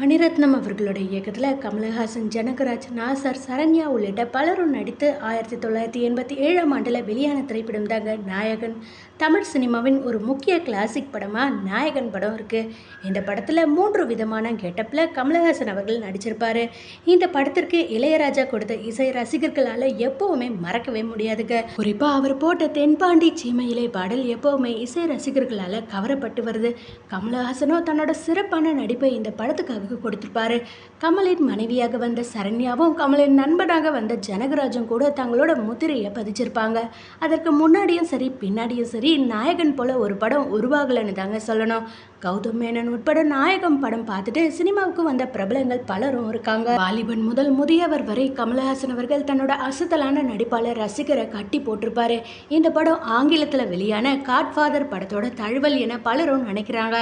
மணிரத்னம் அவர்களுடைய இயக்கத்தில் கமலஹாசன் ஜனகராஜ் நாசர் சரண்யா உள்ளிட்ட பலரும் நடித்து ஆயிரத்தி தொள்ளாயிரத்தி எண்பத்தி ஏழாம் ஆண்டில் வெளியான திரைப்படம் தாங்க நாயகன். தமிழ் சினிமாவின் ஒரு முக்கிய கிளாசிக் படமாக நாயகன் படம் இருக்குது இந்த படத்தில் மூன்று விதமான கெட்டப்பில் கமலஹாசன் அவர்கள் நடிச்சிருப்பார். இந்த படத்திற்கு இளையராஜா கொடுத்த இசை ரசிகர்களால் எப்போவுமே மறக்கவே முடியாதுங்க. குறிப்பாக அவர் போட்ட தென்பாண்டி சீமையிலே பாடல் எப்போவுமே இசை ரசிகர்களால் கவரப்பட்டு வருது. கமலஹாசனோ தன்னோட சிறப்பான நடிப்பை இந்த படத்துக்காக கொடுத்துருப்பாரு. கமலின் மனைவியாக வந்த சரண்யாவும் கமலின் நண்பனாக வந்த ஜனகராஜும் கூட தங்களோட முத்திரையை பதிச்சிருப்பாங்க. அதற்கு முன்னாடியும் சரி பின்னாடியும் சரி நாயகன் போல ஒரு படம் உருவாகலைன்னு தாங்க சொல்லணும். கௌதம் மேனன் உட்பட நாயகம் படம் பார்த்துட்டு சினிமாவுக்கு வந்த பிரபலங்கள் பலரும் இருக்காங்க. வாலிபன் முதல் முதியவர் வரை கமலஹாசன் அவர்கள் தன்னோட அசத்தலான நடிப்பாளர் ரசிகரை கட்டி போட்டிருப்பாரு. இந்த படம் ஆங்கிலத்தில் வெளியான காட்ஃபாதர் படத்தோட தழுவல் என பலரும் நினைக்கிறாங்க.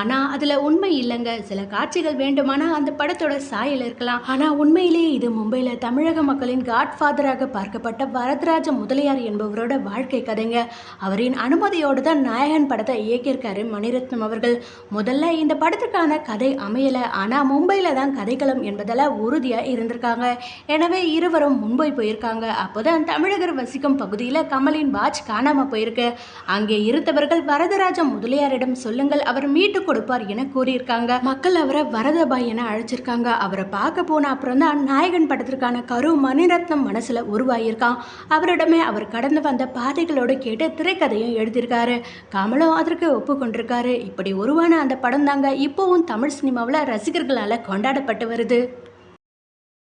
ஆனால் அதில் உண்மை இல்லைங்க. சில காட்சிகள் வேண்டுமானால் அந்த படத்தோட சாயல் இருக்கலாம். ஆனால் உண்மையிலேயே இது மும்பையில் தமிழக மக்களின் காட்ஃபாதராக பார்க்கப்பட்ட வரதராஜ முதலியார் என்பவரோட வாழ்க்கை கதைங்க. அவரின் அனுமதியோடு தான் நாயகன் படத்தை இயக்கியிருக்காரு மணிரத்னம் அவர்கள். முதல்ல இந்த படத்துக்கான கதை அமையலை. ஆனால் மும்பையில் தான் கதைக்களம் என்பதால் உறுதியாக இருந்திருக்காங்க. எனவே இருவரும் மும்பை போயிருக்காங்க. அப்போதான் தமிழகர் வசிக்கும் பகுதியில் கமலின் வாட்ச் காணாமல் போயிருக்கு. அங்கே இருந்தவர்கள் வரதராஜ முதலியாரிடம் சொல்லுங்கள் அவர் மீட்டு கொடுப்பார் என கூறியிருக்காங்க. மக்கள் அவரை வர வரதபாய் என அழைச்சிருக்காங்க. அவரை பார்க்க போன அப்புறம் தான் நாயகன் படத்திற்கான கரு மணிரத்னம் மனசில் உருவாகியிருக்கான் அவரிடமே அவர் கடந்து வந்த பாதைகளோடு கேட்டு திரைக்கதையும் எழுதியிருக்காரு. கமலும் அதற்கு ஒப்புக்கொண்டிருக்காரு. இப்படி உருவான அந்த படம் தாங்க இப்போவும் தமிழ் சினிமாவில் ரசிகர்களால் கொண்டாடப்பட்டு வருது.